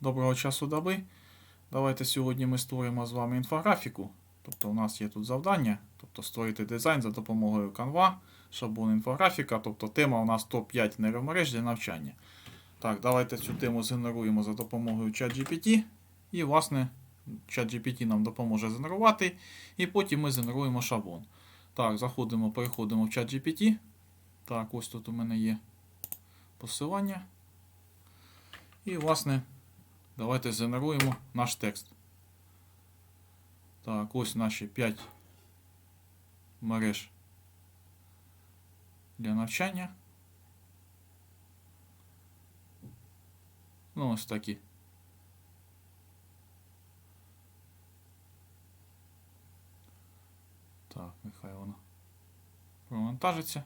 Доброго часу доби. Давайте сьогодні ми створимо з вами інфографіку. Тобто у нас є тут завдання, тобто створити дизайн за допомогою Canva, шаблон інфографіка, тобто тема у нас топ-5 нейромереж для навчання. Так, давайте цю тему згенеруємо за допомогою ChatGPT. І, власне, ChatGPT нам допоможе згенерувати. І потім ми згенеруємо шаблон. Так, заходимо, переходимо в ChatGPT. Так, ось тут у мене є посилання. І, власне, давайте згенеруємо наш текст. Так, ось наші 5 мереж для навчання. Ну, ось такі. Так, нехай воно провантажиться.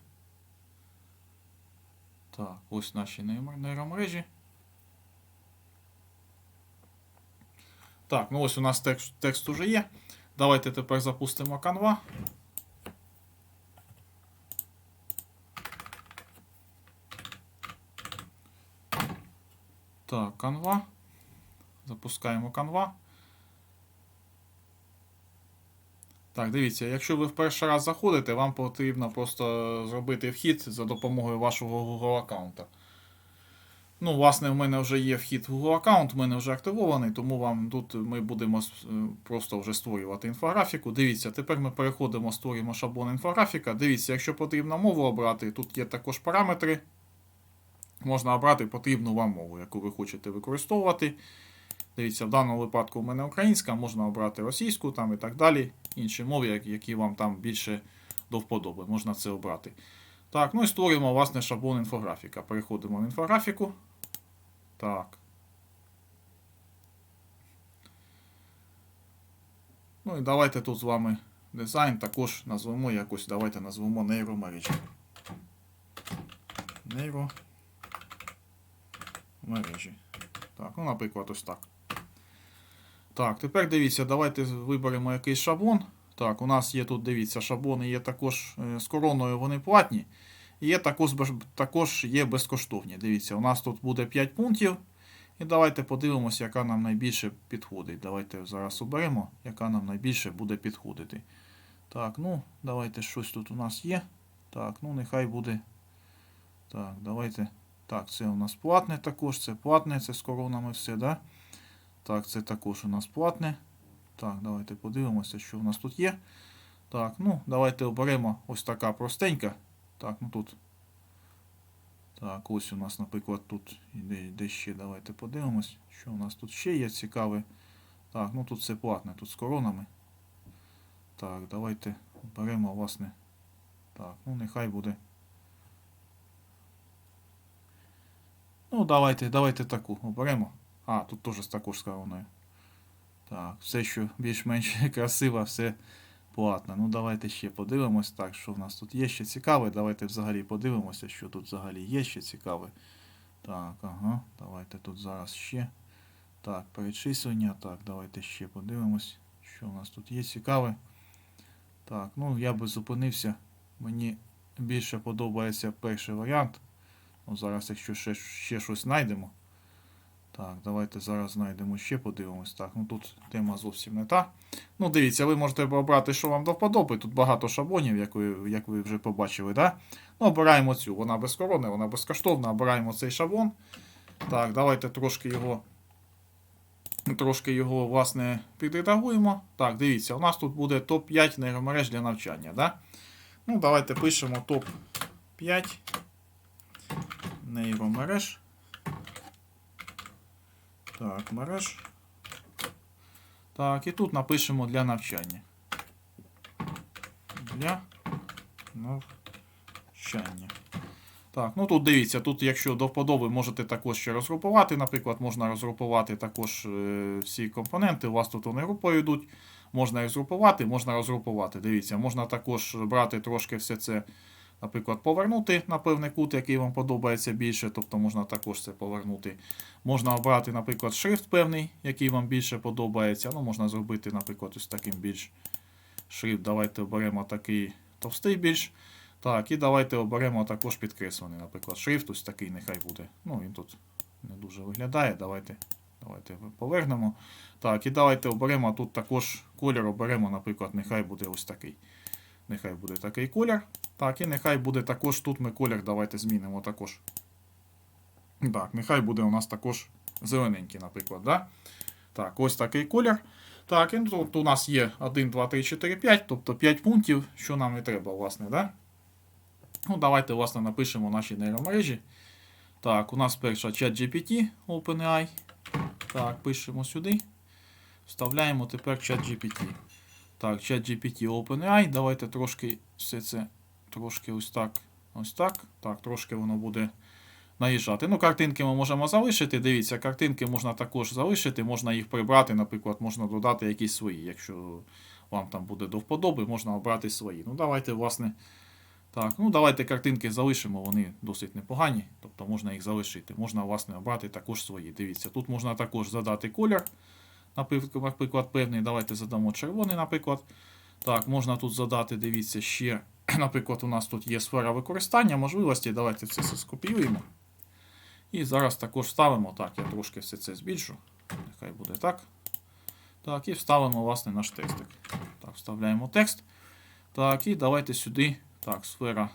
Так, ось наші нейро- нейромережі. Так, ну ось у нас текст, текст уже є. Давайте тепер запустимо Canva. Так, Canva. Запускаємо Canva. Так, дивіться, якщо ви в перший раз заходите, вам потрібно просто зробити вхід за допомогою вашого Google аккаунта. Ну, власне, в мене вже є вхід в Google аккаунт, в мене вже активований, тому вам тут ми будемо е, просто вже створювати інфографіку. Дивіться, тепер ми переходимо, створюємо шаблон інфографіка. Дивіться, якщо потрібно мову обрати, тут є також параметри. Можна обрати потрібну вам мову, яку ви хочете використовувати. Дивіться, в даному випадку у мене українська, можна обрати російську там і так далі. Інші мови, які вам там більше до вподоби, можна це обрати. Так, ну і створюємо власне шаблон інфографіка. Переходимо в інфографіку. Так. Ну і давайте тут з вами дизайн також назвемо якось, давайте назвемо нейромережі. Нейромережі. Так, ну, наприклад, ось так. Так, тепер дивіться, давайте виберемо якийсь шаблон. Так, у нас є тут, дивіться, шаблони є також е, з короною, вони платні. Є також, також є безкоштовні. Дивіться, у нас тут буде 5 пунктів. І давайте подивимося, яка нам найбільше підходить. Давайте зараз оберемо, яка нам найбільше буде підходити. Так, ну, давайте щось тут у нас є. Так, ну нехай буде. Так, давайте. Так, це у нас платне також, це платне, це з коронами все, да? Так, це також у нас платне. Так, давайте подивимося, що у нас тут є. Так, ну, давайте оберемо ось така простенька. Так, ну тут. Так, ось у нас, наприклад, тут іде, іде ще. Давайте подивимось, що у нас тут ще є цікаве. Так, ну тут все платне, тут з коронами. Так, давайте беремо, власне. Так, ну нехай буде. Ну, давайте, давайте таку оберемо. А, тут теж також з короною. Так, все, що більш-менш красиво, все платно. Ну, давайте ще подивимось. Так, що в нас тут є ще цікаве. Давайте взагалі подивимося, що тут взагалі є ще цікаве. Так, ага, давайте тут зараз ще. Так, перечислення. Так, давайте ще подивимось, що у нас тут є цікаве. Так, ну я би зупинився. Мені більше подобається перший варіант. Ну, зараз, якщо ще, ще щось знайдемо. Так, давайте зараз знайдемо ще, подивимось. Так, ну тут тема зовсім не та. Ну, дивіться, ви можете обрати, що вам до вподоби. Тут багато шаблонів, як ви, як ви вже побачили. Да? Ну, обираємо цю. Вона без корони, вона безкоштовна. Обираємо цей шаблон. Так, давайте трошки його. Трошки його, власне, підредагуємо. Так, дивіться, у нас тут буде топ-5 нейромереж для навчання. Да? Ну, давайте пишемо топ-5 нейромереж. Так, мереж. Так, і тут напишемо для навчання. Для навчання. Так, ну тут дивіться, тут, якщо до вподоби, можете також ще розгрупувати. Наприклад, можна розгрупувати також е, всі компоненти. У вас тут вони групою йдуть. Можна їх згрупувати, можна розгрупувати. Дивіться, можна також брати трошки все це, наприклад, повернути на певний кут, який вам подобається більше. Тобто можна також це повернути. Можна обрати, наприклад, шрифт певний, який вам більше подобається. Ну, можна зробити, наприклад, ось таким більш шрифт. Давайте оберемо такий товстий більш. Так, і давайте оберемо також підкреслений, наприклад, шрифт, ось такий нехай буде. Ну, він тут не дуже виглядає. Давайте, давайте повернемо. Так, і давайте оберемо тут також колір, оберемо, наприклад, нехай буде ось такий. Нехай буде такий колір. Так, і нехай буде також тут ми колір давайте змінимо також. Так, нехай буде у нас також зелененький, наприклад. Да? Так, ось такий колір. Так, і тут у нас є 1, 2, 3, 4, 5, тобто 5 пунктів, що нам і треба, власне, да? Ну, давайте, власне, напишемо наші нейромережі. Так, у нас перша ChatGPT OpenAI. Так, пишемо сюди. Вставляємо тепер ChatGPT. Так, ChatGPT OpenAI. Давайте трошки все це трошки ось так. Ось так. Так, трошки воно буде наїжджати. Ну, картинки ми можемо залишити. Дивіться, картинки можна також залишити, можна їх прибрати, наприклад, можна додати якісь свої. Якщо вам там буде до вподоби, можна обрати свої. Ну, давайте, власне. Так, ну давайте картинки залишимо, вони досить непогані, тобто можна їх залишити. Можна, власне, обрати також свої. Дивіться, тут можна також задати колір. Наприклад, певний. Давайте задамо червоний, наприклад. Так, можна тут задати, дивіться, ще, наприклад, у нас тут є сфера використання можливості. Давайте це все скопіюємо. І зараз також ставимо. Так, я трошки все це збільшу. Нехай буде так. Так, і вставимо, власне, наш текстик. Так, вставляємо текст. Так, і давайте сюди. Так, сфера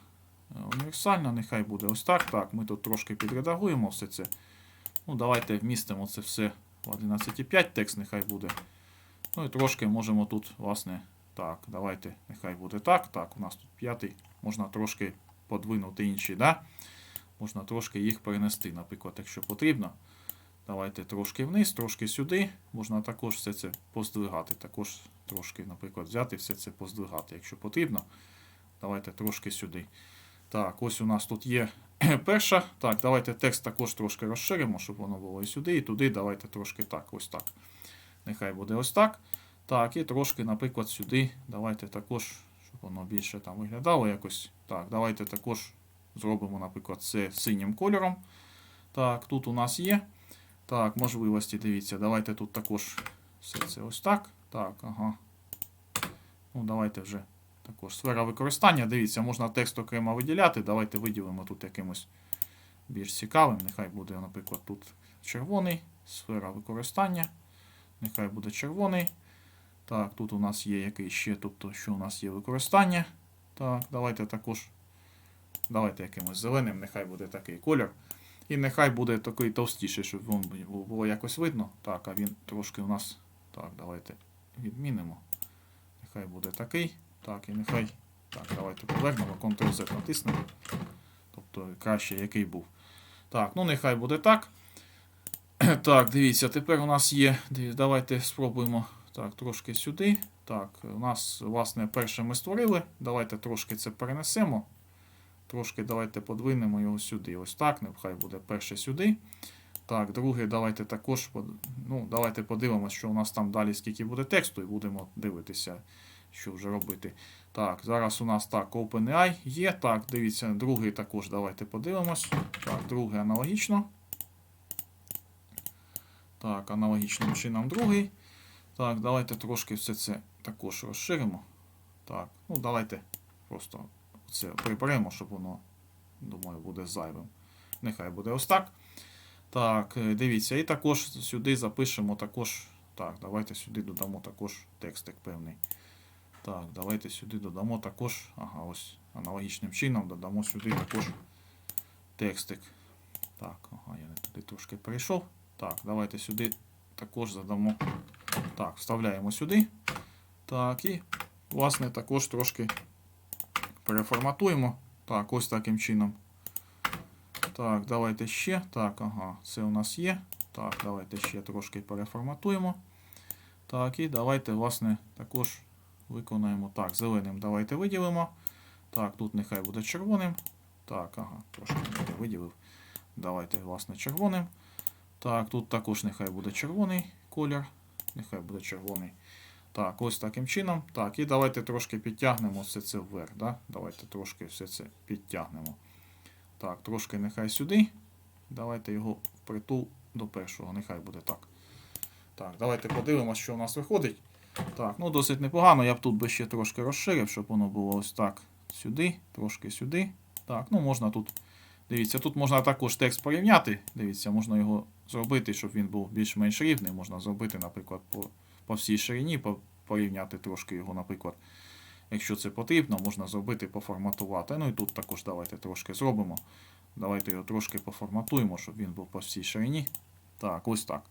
е, універсальна, нехай буде ось так. Так, ми тут трошки підредагуємо все це. Ну, давайте вмістимо це все в 11.5, текст нехай буде. Ну і трошки можемо тут, власне, так, давайте, нехай буде так. Так, у нас тут п'ятий. Можна трошки подвинути інші, да? Можна трошки їх перенести, наприклад, якщо потрібно. Давайте трошки вниз, трошки сюди. Можна також все це поздвигати. Також трошки, наприклад, взяти все це поздвигати, якщо потрібно. Давайте трошки сюди. Так, ось у нас тут є перша. Так, давайте текст також трошки розширимо, щоб воно було і сюди, і туди. Давайте трошки так, ось так. Нехай буде ось так. Так, і трошки, наприклад, сюди. Давайте також, щоб воно більше там виглядало якось. Так, давайте також зробимо, наприклад, це синім кольором. Так, тут у нас є. Так, можливості, дивіться, давайте тут також все це ось так. Так, ага. Ну, давайте вже. Також сфера використання. Дивіться, можна текст окремо виділяти. Давайте виділимо тут якимось більш цікавим. Нехай буде, наприклад, тут червоний. Сфера використання. Нехай буде червоний. Так, тут у нас є який ще, тобто, що у нас є використання. Так, давайте також. Давайте якимось зеленим, нехай буде такий колір. І нехай буде такий товстіший, щоб було якось видно. Так, а він трошки у нас. Так, давайте відмінимо. Нехай буде такий. Так, і нехай. Так, давайте повернемо, Ctrl-Z натиснемо. Тобто краще який був. Так, ну нехай буде так. Так, дивіться, тепер у нас є. Давайте спробуємо так, трошки сюди. Так, у нас, власне, перше ми створили. Давайте трошки це перенесемо. Трошки давайте подвинемо його сюди. Ось так, нехай буде перше сюди. Так, друге, давайте також ну, давайте подивимося, що у нас там далі скільки буде тексту, і будемо дивитися, що вже робити. Так, зараз у нас так, OpenAI є. Так, дивіться, другий також давайте подивимось. Так, другий аналогічно. Так, аналогічним чином другий. Так, давайте трошки все це також розширимо. Так, ну давайте просто це приберемо, щоб воно, думаю, буде зайвим. Нехай буде ось так. Так, е, дивіться, і також сюди запишемо також. Так, давайте сюди додамо також текстик певний. Так, давайте сюди додамо також. Ага, ось аналогічним чином додамо сюди також текстик. Так, ага, я не туди трошки перейшов. Так, давайте сюди також задамо. Так, вставляємо сюди. Так, і, власне, також трошки переформатуємо. Так, ось таким чином. Так, давайте ще. Так, ага, це у нас є. Так, давайте ще трошки переформатуємо. Так, і давайте, власне, також виконаємо. Так, зеленим давайте виділимо. Так, тут нехай буде червоним. Так, ага, трошки не виділив. Давайте, власне, червоним. Так, тут також нехай буде червоний колір. Нехай буде червоний. Так, ось таким чином. Так, і давайте трошки підтягнемо все це вверх. Да? Давайте трошки все це підтягнемо. Так, трошки нехай сюди. Давайте його впритул до першого. Нехай буде так. Так, давайте подивимося, що у нас виходить. Так, ну досить непогано. Я б тут би ще трошки розширив, щоб воно було ось так. Сюди, трошки сюди. Так, ну можна тут Дивіться, тут можна також текст порівняти. Дивіться, можна його зробити, щоб він був більш-менш рівний. Можна зробити, наприклад, по, по всій ширині, по, порівняти трошки його, наприклад. Якщо це потрібно, можна зробити, поформатувати. Ну і тут також давайте трошки зробимо. Давайте його трошки поформатуємо, щоб він був по всій ширині. Так, ось так.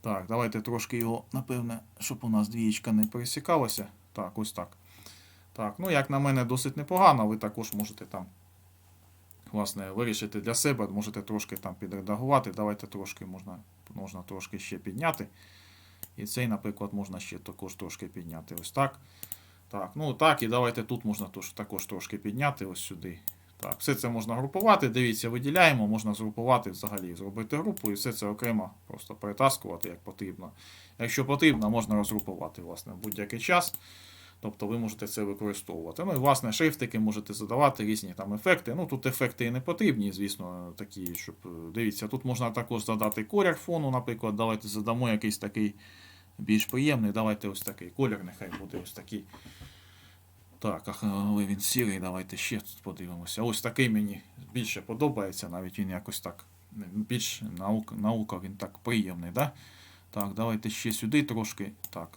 Так, давайте трошки його, напевне, щоб у нас двієчка не пересікалася. Так, ось так. Так, ну як на мене, досить непогано. Ви також можете там, власне, вирішити для себе, можете трошки там підредагувати. Давайте трошки можна, можна трошки ще підняти. І цей, наприклад, можна ще також трошки підняти. Ось так. Так, ну так, і давайте тут можна також трошки підняти ось сюди. Так, все це можна групувати. Дивіться, виділяємо, можна згрупувати взагалі, зробити групу і все це окремо просто перетаскувати як потрібно. Якщо потрібно, можна розгрупувати власне будь-який час. Тобто ви можете це використовувати. Ну і власне шрифтики можете задавати різні там ефекти. Ну тут ефекти і не потрібні, звісно, такі, щоб е, дивіться, тут можна також задати колір фону, наприклад, давайте задамо якийсь такий більш приємний. Давайте ось такий колір, нехай буде ось такий. Так, але він сірий, давайте ще тут подивимося. Ось такий мені більше подобається, навіть він якось так. Більш наука, наука він так приємний, да? Так, давайте ще сюди трошки. Так,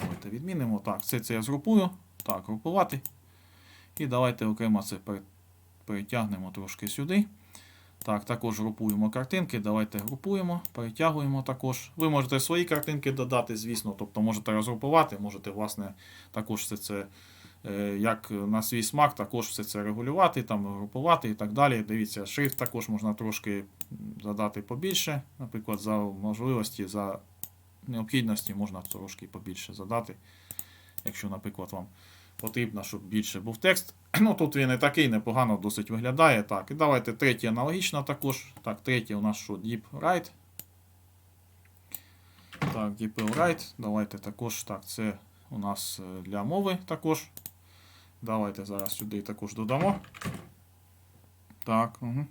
давайте відмінимо. Так, це це я згрупую. Так, групувати. І давайте окремо це перетягнемо трошки сюди. Так, також групуємо картинки. Давайте групуємо, перетягуємо також. Ви можете свої картинки додати, звісно, тобто можете розгрупувати, можете, власне, також все це, е, як на свій смак, також все це регулювати, там, групувати і так далі. Дивіться, шрифт також можна трошки задати побільше. Наприклад, за можливості, за необхідності можна трошки побільше задати. Якщо, наприклад, вам потрібно, щоб більше був текст. Ну, тут він і такий непогано досить виглядає. Так, і давайте третє аналогічно також. Так, третє у нас що? Deep Right. Так, DeepL Right. Давайте також. Так, це у нас е, для мови також. Давайте зараз сюди також додамо. Так, угу.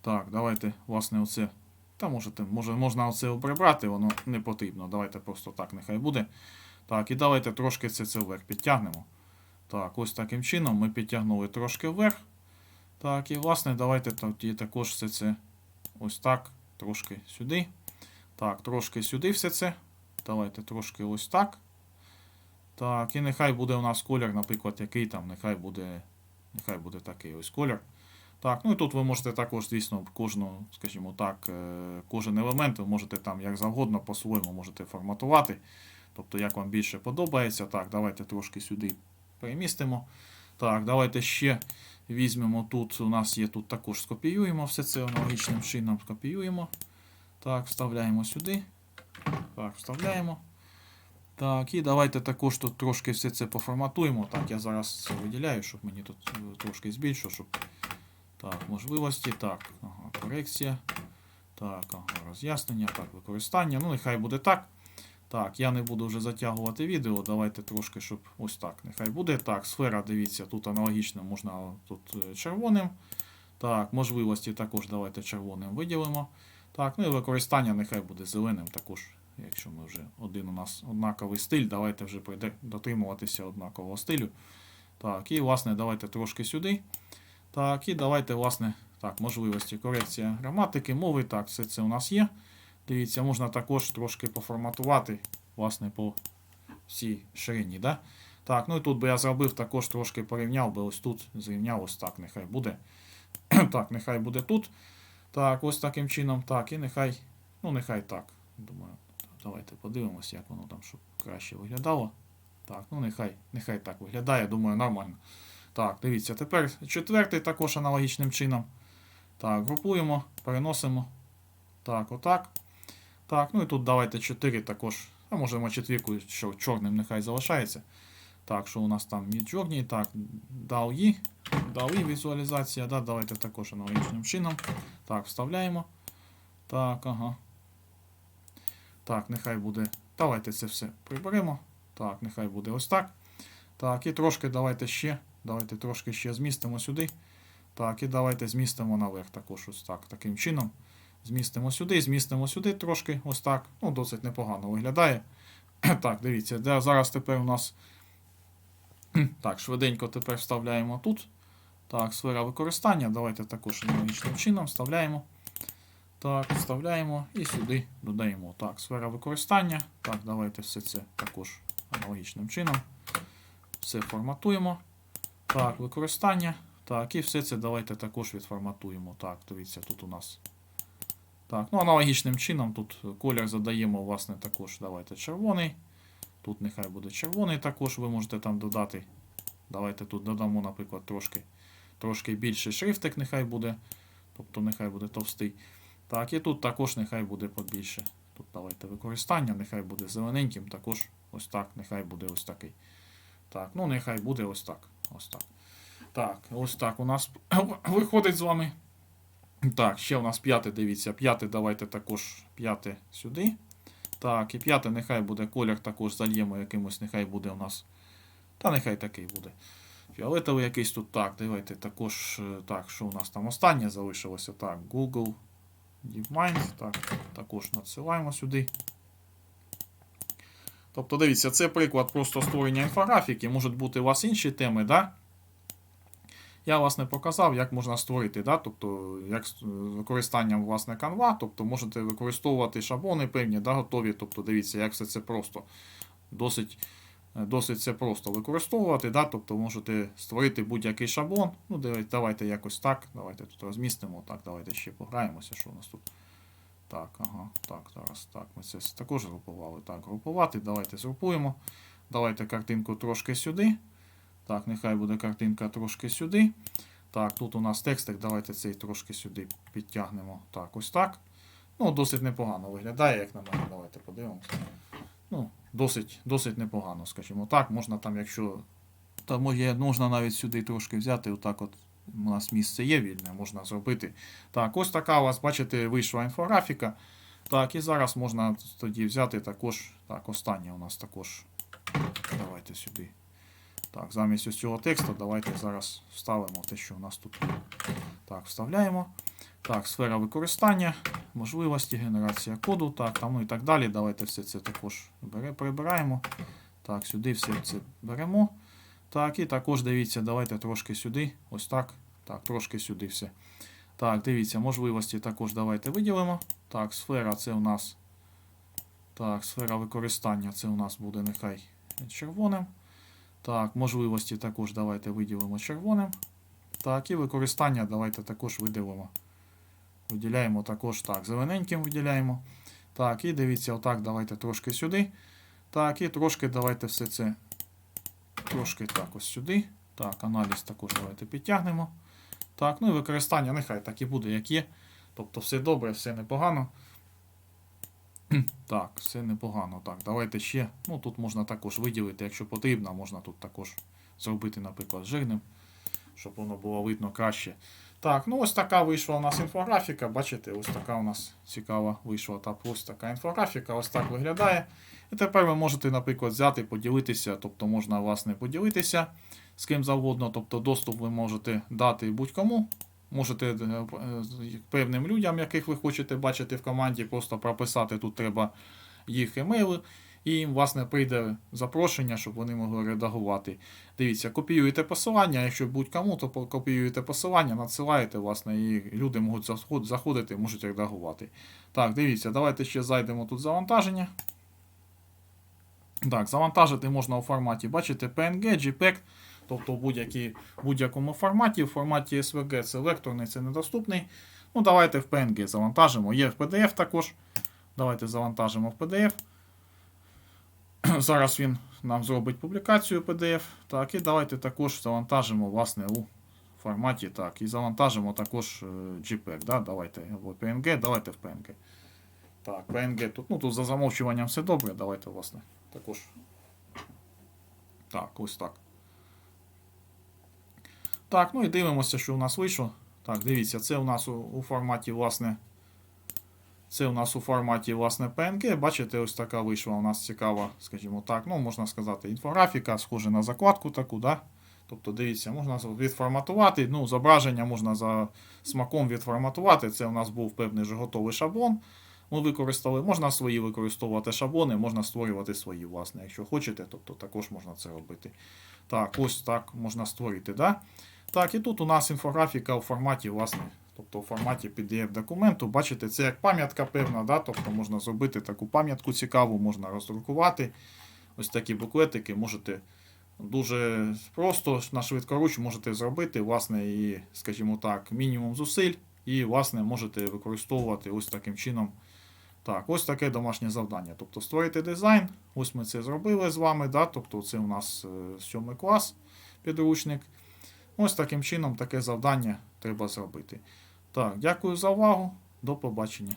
Так, давайте, власне, оце. Та можете, може, можна оце прибрати, воно не потрібно. Давайте просто так нехай буде. Так, і давайте трошки це, це вверх підтягнемо. Так, ось таким чином ми підтягнули трошки вверх. Так, і власне, давайте тоді також все це ось так, трошки сюди. Так, трошки сюди все це. Давайте трошки ось так. Так, і нехай буде у нас колір, наприклад, який там, нехай буде, нехай буде такий ось колір. Так, ну і тут ви можете також, звісно, кожну, скажімо так, е, кожен елемент ви можете там як завгодно по-своєму можете форматувати. Тобто, як вам більше подобається. Так, давайте трошки сюди перемістимо. Так, давайте ще візьмемо тут. У нас є тут також скопіюємо все це аналогічним чином скопіюємо. Так, вставляємо сюди. Так, вставляємо. Так, і давайте також тут трошки все це поформатуємо. Так, я зараз це виділяю, щоб мені тут е, трошки збільшу, щоб. Так, можливості. Так, ага, корекція. Так, ага, роз'яснення, так, використання. Ну, нехай буде так. Так, я не буду вже затягувати відео. Давайте трошки, щоб ось так. Нехай буде. Так, сфера, дивіться, тут аналогічно можна тут е, червоним. Так, можливості також давайте червоним виділимо. Так, ну і використання нехай буде зеленим також. Якщо ми вже один у нас однаковий стиль, давайте вже дотримуватися однакового стилю. Так, і власне давайте трошки сюди. Так, і давайте, власне, так, можливості корекція граматики, мови. Так, все це у нас є. Дивіться, можна також трошки поформатувати, власне, по всій ширині. Да? Так, ну і тут би я зробив також трошки порівняв би ось тут, зрівняв ось так, нехай буде. так, нехай буде тут. Так, ось таким чином. Так, і нехай, ну нехай так. Думаю, давайте подивимося, як воно там, щоб краще виглядало. Так, ну нехай, нехай так виглядає, думаю, нормально. Так, дивіться, тепер четвертий також аналогічним чином. Так, групуємо, переносимо. Так, отак. Так, ну і тут давайте 4 також. А можемо четвірку, що чорним нехай залишається. Так, що у нас там Midjourney, так, DALI, DALI візуалізація, да, давайте також аналогічним чином. Так, вставляємо. Так, ага. Так, нехай буде. Давайте це все приберемо. Так, нехай буде ось так. Так, і трошки давайте ще. Давайте трошки ще змістимо сюди. Так, і давайте змістимо наверх також ось так. Таким чином. Змістимо сюди, змістимо сюди трошки, ось так. Ну, досить непогано виглядає. Так, дивіться, де зараз тепер у нас. Так, швиденько тепер вставляємо тут. Так, сфера використання. Давайте також аналогічним чином вставляємо. Так, вставляємо і сюди додаємо. Так, сфера використання. Так, давайте все це також аналогічним чином. Все форматуємо. Так, використання. Так, і все це давайте також відформатуємо. Так, дивіться, тут у нас. Так, ну аналогічним чином тут колір задаємо, власне, також давайте червоний. Тут нехай буде червоний також, ви можете там додати. Давайте тут додамо, наприклад, трошки, трошки більший шрифтик, нехай буде. Тобто нехай буде товстий. Так, і тут також нехай буде побільше. Тут давайте використання, нехай буде зелененьким, також ось так, нехай буде ось такий. Так, ну нехай буде ось так. Ось так. Так, ось так у нас виходить з вами. Так, ще у нас п'яте, дивіться, п'яте, давайте також п'яте сюди. Так, і п'яте, нехай буде колір, також зальємо якимось, нехай буде у нас. Та нехай такий буде. Фіолетовий якийсь тут. Так, давайте також. е, Так, що у нас там останнє залишилося? Так, Google DeepMind. Так, також надсилаємо сюди. Тобто, дивіться, це приклад просто створення інфографіки. Можуть бути у вас інші теми, да? Я власне показав, як можна створити, да? тобто, як з використанням власне Canva, тобто можете використовувати шаблони певні, да, готові. Тобто, дивіться, як все це просто. Досить, е, досить це просто використовувати. Да? Тобто можете створити будь-який шаблон. Ну, давайте, давайте якось так. Давайте тут розмістимо. Так, давайте ще пограємося, що у нас тут. Так, ага, так, зараз так. Ми це також групували. Так, групувати. Давайте згрупуємо. Давайте картинку трошки сюди. Так, нехай буде картинка трошки сюди. Так, тут у нас текстик, давайте цей трошки сюди підтягнемо. Так, ось так. Ну, досить непогано виглядає, як на мене. Давайте подивимося. Ну, досить, досить непогано, скажімо так. Можна там, якщо. Там можна навіть сюди трошки взяти, отак от. У нас місце є вільне, можна зробити. Так, ось така у вас, бачите, вийшла інфографіка. Так, і зараз можна тоді взяти також. Так, останнє у нас також. Давайте сюди. Так, замість ось цього тексту давайте зараз вставимо те, що у нас тут. Так, вставляємо. Так, сфера використання, можливості, генерація коду, так, там, ну і так далі. Давайте все це також прибираємо. Так, сюди все це беремо. Так, і також дивіться, давайте трошки сюди. Ось так. Так, трошки сюди все. Так, дивіться, можливості також давайте виділимо. Так, сфера це у нас. Так, сфера використання це у нас буде нехай червоним. Так, можливості також давайте виділимо червоним. Так, і використання давайте також виділимо. Виділяємо також так, зелененьким виділяємо. Так, і дивіться, отак, давайте трошки сюди. Так, і трошки давайте все це. Трошки так ось сюди. Так, аналіз також давайте підтягнемо. Так, ну і використання нехай так і буде, як є. Тобто все добре, все непогано. Так, все непогано. Так, давайте ще. Ну, тут можна також виділити, якщо потрібно, можна тут також зробити, наприклад, жирним, щоб воно було видно краще. Так, ну ось така вийшла у нас інфографіка. Бачите, ось така у нас цікава вийшла та ось така інфографіка, ось так виглядає. І тепер ви можете, наприклад, взяти, поділитися, тобто можна, власне, поділитися з ким завгодно, тобто доступ ви можете дати будь-кому. Можете е, е, певним людям, яких ви хочете бачити в команді, просто прописати тут треба їх емейли, і їм, власне, прийде запрошення, щоб вони могли редагувати. Дивіться, копіюєте посилання, якщо будь-кому, то копіюєте посилання, надсилаєте, власне, і люди можуть заход- заходити, можуть редагувати. Так, дивіться, давайте ще зайдемо тут завантаження. Так, завантажити можна у форматі, бачите, PNG, JPEG, тобто в будь-якому форматі. В форматі SVG це векторний, це недоступний. Ну, давайте в PNG завантажимо. Є в PDF також. Давайте завантажимо в PDF. Зараз він нам зробить публікацію PDF. Так, і давайте також завантажимо власне у форматі. Так, і завантажимо також е, JPEG. Да? Давайте або PNG, давайте в PNG. Так, PNG тут, ну, тут за замовчуванням все добре. Давайте, власне, також. Так, ось так. Так, ну і дивимося, що у нас вийшло. Так, дивіться, це у нас у, у форматі, власне. Це у нас у форматі, власне, PNG. Бачите, ось така вийшла у нас цікава, скажімо так, ну, можна сказати, інфографіка, схожа на закладку таку, да? Тобто, дивіться, можна відформатувати. Ну, зображення можна за смаком відформатувати. Це у нас був певний вже готовий шаблон. Ми використали, можна свої використовувати шаблони, можна створювати свої, власне, якщо хочете, тобто також можна це робити. Так, ось так можна створити. Да? Так, і тут у нас інфографіка у форматі, власне, тобто у форматі PDF документу. Бачите, це як пам'ятка певна, да? тобто можна зробити таку пам'ятку цікаву, можна роздрукувати. Ось такі буклетики можете дуже просто на швидкоруч можете зробити, власне, і, скажімо так, мінімум зусиль, і, власне, можете використовувати ось таким чином. Так, ось таке домашнє завдання. Тобто створити дизайн. Ось ми це зробили з вами. Да? Тобто це у нас е, 7 клас підручник. Ось таким чином таке завдання треба зробити. Так, дякую за увагу. До побачення.